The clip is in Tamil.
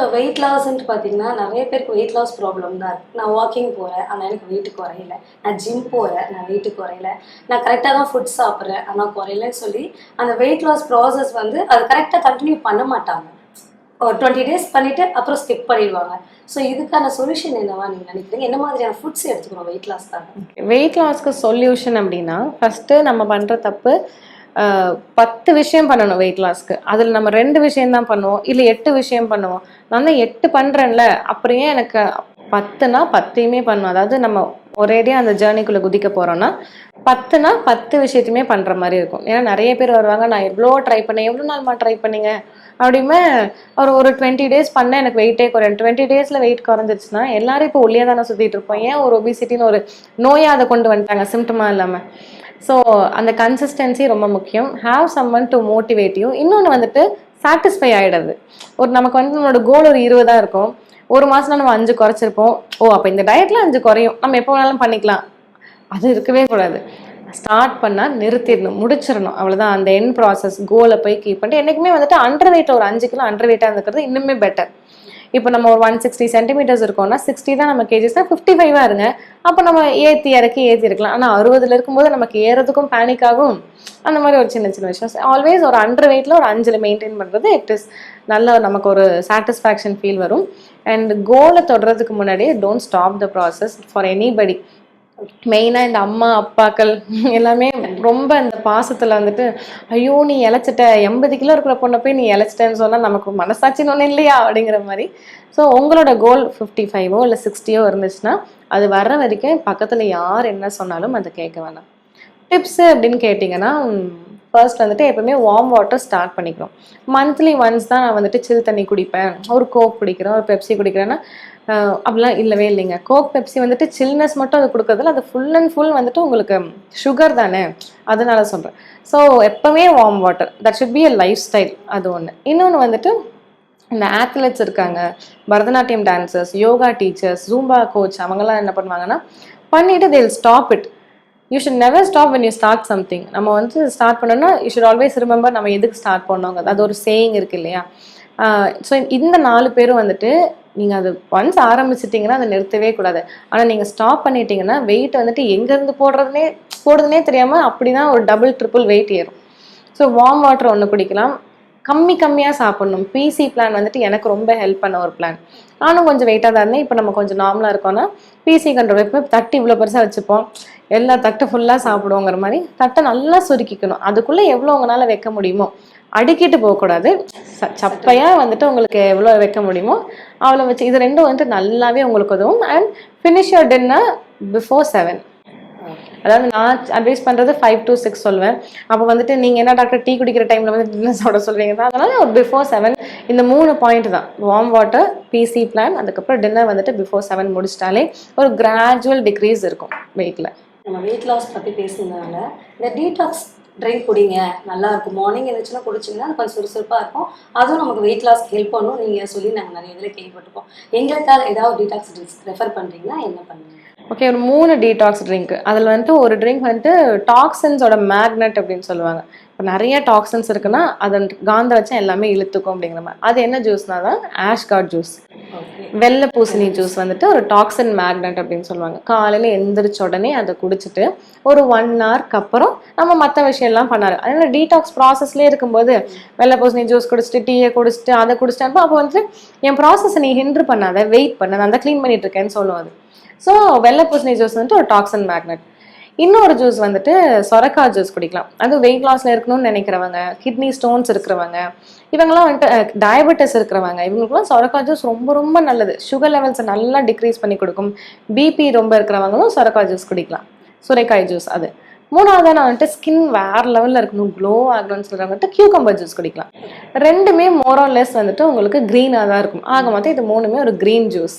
இப்போ வெயிட் லாஸ்ன்ட்டு பார்த்தீங்கன்னா நிறைய பேருக்கு வெயிட் லாஸ் ப்ராப்ளம் தான் இருக்குது நான் வாக்கிங் போகிறேன் ஆனால் எனக்கு வெயிட் குறையல. நான் ஜிம் போகிறேன் நான் வெயிட்டு குறையல. நான் கரெக்டாக தான் ஃபுட் சாப்பிட்றேன் ஆனால் குறையலன்னு சொல்லி அந்த வெயிட் லாஸ் ப்ராசஸ் வந்து அது கரெக்டாக கண்டினியூ பண்ண மாட்டாங்க. ஒரு டுவெண்ட்டி டேஸ் பண்ணிவிட்டு அப்புறம் ஸ்கிப் பண்ணிடுவாங்க. ஸோ இதுக்கான சொல்யூஷன் என்னவா நீங்கள் நினைக்கிறீங்க? என்ன மாதிரியான ஃபுட்ஸ் எடுத்துக்கணும் வெயிட் லாஸ்க்காக வெயிட் லாஸ்க்கு சொல்யூஷன் அப்படின்னா ஃபஸ்ட்டு நம்ம பண்ணுற தப்பு பத்து விஷயம் பண்ணணும் வெயிட் லாஸ்க்கு அதில் நம்ம ரெண்டு விஷயம் தான் பண்ணுவோம். இல்லை எட்டு விஷயம் பண்ணுவோம். நான் தான் எட்டு பண்ணுறேன்ல அப்புறம் ஏன் எனக்கு பத்துனா பத்தையுமே பண்ணுவோம் அதாவது நம்ம ஒரேடியாக அந்த ஜேர்னிக்குள்ளே குதிக்க போகிறோன்னா பத்துனா பத்து விஷயத்தையுமே பண்ணுற மாதிரி இருக்கும். ஏன்னா நிறைய பேர் வருவாங்க நான் எவ்வளோ ட்ரை பண்ணேன்? எவ்வளோ நாள்மா ட்ரை பண்ணீங்க? அப்படியுமே ஒரு ஒரு டுவெண்ட்டி டேஸ் பண்ண எனக்கு வெயிட்டே குறையும் டுவெண்ட்டி டேஸில் வெயிட் குறைஞ்சிருச்சுன்னா எல்லாரும் இப்போ ஒல்லியாக தானே சுற்றிட்டு இருப்போம். ஏன் ஒரு ஒபிசிட்டின்னு ஒரு நோயாக அதை கொண்டு வந்துட்டாங்க சிம்டமாக இல்லாமல் ஸோ அந்த கன்சிஸ்டன்சி ரொம்ப முக்கியம். Have someone to motivate you இன்னொன்று வந்துட்டு சாட்டிஸ்ஃபை ஆகிடுது ஒரு நமக்கு வந்து நம்மளோட கோல் ஒரு இருபதாக இருக்கும். ஒரு மாதம் நம்ம அஞ்சு குறைச்சிருப்போம். ஓ அப்போ இந்த டயட்டில் அஞ்சு குறையும். நம்ம எப்போ வேணாலும் பண்ணிக்கலாம். அது இருக்கவே கூடாது. ஸ்டார்ட் பண்ணால் நிறுத்திடணும். முடிச்சிடணும். அவ்வளோதான் அந்த என் ப்ராசஸ் கோலை போய் கீப் பண்ணிட்டு என்றைக்குமே வந்துட்டு அண்டர் வெயிட் ஒரு அஞ்சு கிலோ அண்டர் வெயிட்டாக இருக்கிறது இன்னுமே பெட்டர் இப்போ நம்ம ஒரு ஒன் சிக்ஸ்டி சென்டிமீட்டர்ஸ் இருக்கோம்னா சிக்ஸ்டி தான் நம்ம கேஜிஸ்னா ஃபிஃப்டி ஃபைவாக இருங்க. அப்போ நம்ம ஏற்றி இறக்கி ஏற்றி இருக்கலாம். ஆனால் அறுபதுல இருக்கும்போது நமக்கு ஏறதுக்கும் பேனிக் ஆகும். அந்த மாதிரி ஒரு சின்ன சின்ன விஷயம். ஆல்வேஸ் ஒரு அண்டர் வெயிட்டில் ஒரு அஞ்சில் மெயின்டைன் பண்ணுறது இட் இஸ் நல்ல நமக்கு ஒரு சாட்டிஸ்ஃபேக்ஷன் ஃபீல் வரும். அண்ட் கோலை தொடுறதுக்கு முன்னாடியே don't stop the process for anybody மெயினாக இந்த அம்மா அப்பாக்கள் எல்லாமே ரொம்ப இந்த பாசத்தில் வந்துட்டு ஐயோ நீ இழைச்சிட்ட. எண்பது கிலோ இருக்கிற பொண்ணை போய் நீ இழைச்சிட்டேன்னு சொன்னால் நமக்கு மனசாட்சின்னு ஒன்று இல்லையா? அப்படிங்கிற மாதிரி. ஸோ உங்களோட கோல் ஃபிஃப்டி ஃபைவோ இல்லை சிக்ஸ்டியோ இருந்துச்சுன்னா அது வர்ற வரைக்கும் பக்கத்தில் யார் என்ன சொன்னாலும் அதை கேட்க வேணாம். டிப்ஸு அப்படின்னு கேட்டிங்கன்னா ஃபர்ஸ்ட் வந்துட்டு எப்பவுமே வார்ம் வாட்டர் ஸ்டார்ட் பண்ணிக்கிறோம் மந்த்லி ஒன்ஸ் தான் நான் வந்துட்டு சில் தண்ணி குடிப்பேன். ஒரு கோக் குடிக்கிறேன் ஒரு பெப்சி குடிக்கிறேன்னா அப்படிலாம் இல்லவே இல்லைங்க. கோக் பெப்சி வந்துட்டு சில்னஸ் மட்டும் அது கொடுக்கறதுல அது ஃபுல் அண்ட் ஃபுல் வந்துட்டு உங்களுக்கு சுகர் தானே? அதனால சொல்கிறேன் ஸோ எப்பவுமே warm water that should be a lifestyle அது ஒன்று இன்னொன்று வந்துட்டு இந்த ஆத்லெட்ஸ் இருக்காங்க. Bharatanatyam dancers yoga teachers Zumba coach அவங்கெல்லாம் என்ன பண்ணுவாங்கன்னா பண்ணிவிட்டு they'll stop it you should never stop when you start something நம்ம வந்து ஸ்டார்ட் பண்ணோம்னா யூ ஷுட் ஆல்வேஸ் ரிமெம்பர் நம்ம எதுக்கு ஸ்டார்ட் பண்ணோங்க அது ஒரு சேயிங் இருக்கு இல்லையா? ஸோ இந்த நாலு பேரும் வந்துட்டு நீங்கள் அது ஒன்ஸ் ஆரம்பிச்சிட்டிங்கன்னா அதை நிறுத்தவே கூடாது. ஆனால் நீங்கள் ஸ்டாப் பண்ணிட்டீங்கன்னா வெயிட் வந்துட்டு எங்கேருந்து போடுறதுனே போடுறதுனே தெரியாமல் அப்படி தான் ஒரு டபுள் ட்ரிபிள் வெயிட் ஏறும். ஸோ வார்ம் வாட்டர் ஒன்று குடிக்கலாம். கம்மி கம்மியாக சாப்பிடணும். பிசி பிளான் வந்துட்டு எனக்கு ரொம்ப ஹெல்ப் பண்ண ஒரு பிளான் நானும் கொஞ்சம் வெயிட்டாக தான் இருந்தேன். இப்போ நம்ம கொஞ்சம் நார்மலாக இருக்கோன்னா பிசி கண்ட்ரோல் இப்போ தட்டு இவ்வளோ பெருசாக வச்சுப்போம். எல்லா தட்டை ஃபுல்லாக சாப்பிடுவோங்கிற மாதிரி தட்டை நல்லா சுருக்கிக்கணும். அதுக்குள்ளே எவ்வளோ உங்களால் வைக்க முடியுமோ? அடுக்கிட்டு போகக்கூடாது. ச- வந்துட்டு உங்களுக்கு எவ்வளோ வைக்க முடியுமோ அவ்வளோ வச்சு இது ரெண்டும் வந்துட்டு நல்லாவே உங்களுக்கு உதவும். And finish your dinner before seven அதாவது நான் அட்வைஸ் பண்ணுறது ஃபைவ் டு சிக்ஸ் சொல்லுவேன் அப்போ வந்துட்டு நீங்கள் என்ன டாக்டர் டீ குடிக்கிற டைமில் வந்து டின்னர் சாப்பிட சொல்றீங்க அதனால் ஒரு பிஃபோர் செவன் இந்த மூணு பாயிண்ட் தான். வார்ம் வாட்டர் பிசி பிளான் அதுக்கப்புறம் டின்னர் வந்துட்டு பிஃபோர் செவன் முடிச்சிட்டாலே ஒரு கிராஜுவல் டிக்ரீஸ் இருக்கும் வெயிட்டில் நம்ம வெயிட் லாஸ் பற்றி பேசுனதுனால இந்த டீடாக்ஸ் ட்ரிங்க் குடிங்க. நல்லா இருக்கும். மார்னிங் எழுந்துச்சுன்னா குடிச்சிங்கன்னா அது கொஞ்சம் சுறுசுறுப்பாக இருக்கும். அதுவும் நமக்கு வெயிட் லாஸ்க்கு ஹெல்ப் பண்ணும். நீங்கள் சொல்லி நாங்கள் நிறைய இதில் கேள்விப்பட்டிருக்கோம். எங்களுக்காக ஏதாவது டீடாக்ஸ் ட்ரிங்க்ஸ் ரெஃபர் பண்ணுறீங்கன்னா என்ன பண்ணுவீங்க? ஓகே ஒரு மூணு டீடாக்ஸ் ட்ரிங்க் அதில் வந்துட்டு ஒரு ட்ரிங்க் வந்துட்டு டாக்ஸன்ஸோட மேக்னெட் அப்படின்னு சொல்லுவாங்க. இப்போ நிறைய டாக்ஸன்ஸ் இருக்குன்னா அதை காந்த வச்சா எல்லாமே இழுத்துக்கும் அப்படிங்கிற மாதிரி. அது என்ன ஜூஸ்னா தான் ஆஷ்கார்ட் ஜூஸ் வெள்ளை பூசணி ஜூஸ் வந்துட்டு ஒரு டாக்ஸின் மேக்னெட் அப்படின்னு சொல்லுவாங்க. காலையில் எந்திரிச்ச உடனே அதை குடிச்சிட்டு ஒரு ஒன் ஹவர்க்கு அப்புறம் நம்ம மற்ற விஷயம்லாம் பண்ணாரு. அதனால டீடாக்ஸ் ப்ராசஸ்லேயே இருக்கும்போது வெள்ளை பூசணி ஜூஸ் குடிச்சிட்டு டீயை குடிச்சிட்டு அதை குடிச்சிட்டு அப்போ வந்துட்டு என் ப்ராசஸை நீ ஹிண்ட்ரு பண்ணாத வெயிட் பண்ண நான் தான் க்ளீன் பண்ணிட்டு இருக்கேன்னு சொல்லுவோம் அது ஸோ வெள்ளை பூசணி ஜூஸ் வந்துட்டு ஒரு டாக்ஸின் மேக்னெட் இன்னொரு ஜூஸ் வந்துட்டு சொரக்காய் ஜூஸ் குடிக்கலாம். அது வெயிட் லாஸ்ல இருக்கணும்னு நினைக்கிறவங்க கிட்னி ஸ்டோன்ஸ் இருக்கிறவங்க இவங்கெல்லாம் வந்துட்டு டயபெட்டிஸ் இருக்கிறவங்க இவங்களுக்குலாம் சொரக்காய் ஜூஸ் ரொம்ப ரொம்ப நல்லது. சுகர் லெவல்ஸை நல்லா டிக்ரீஸ் பண்ணி கொடுக்கும். பிபி ரொம்ப இருக்கிறவங்களும் சொரக்காய் ஜூஸ் குடிக்கலாம். சுரைக்காய் ஜூஸ் அது. மூணாவது நான் வந்துட்டு ஸ்கின் வேற லெவலில் இருக்கணும் க்ளோ ஆகணும்னு சொல்கிறவங்க வந்துட்டு கியூகம்பர் ஜூஸ் குடிக்கலாம். ரெண்டுமே மோரோ லெஸ் வந்துட்டு உங்களுக்கு க்ரீனாக தான் இருக்கும். ஆக மொத்தம் இது மூணுமே ஒரு க்ரீன் ஜூஸ்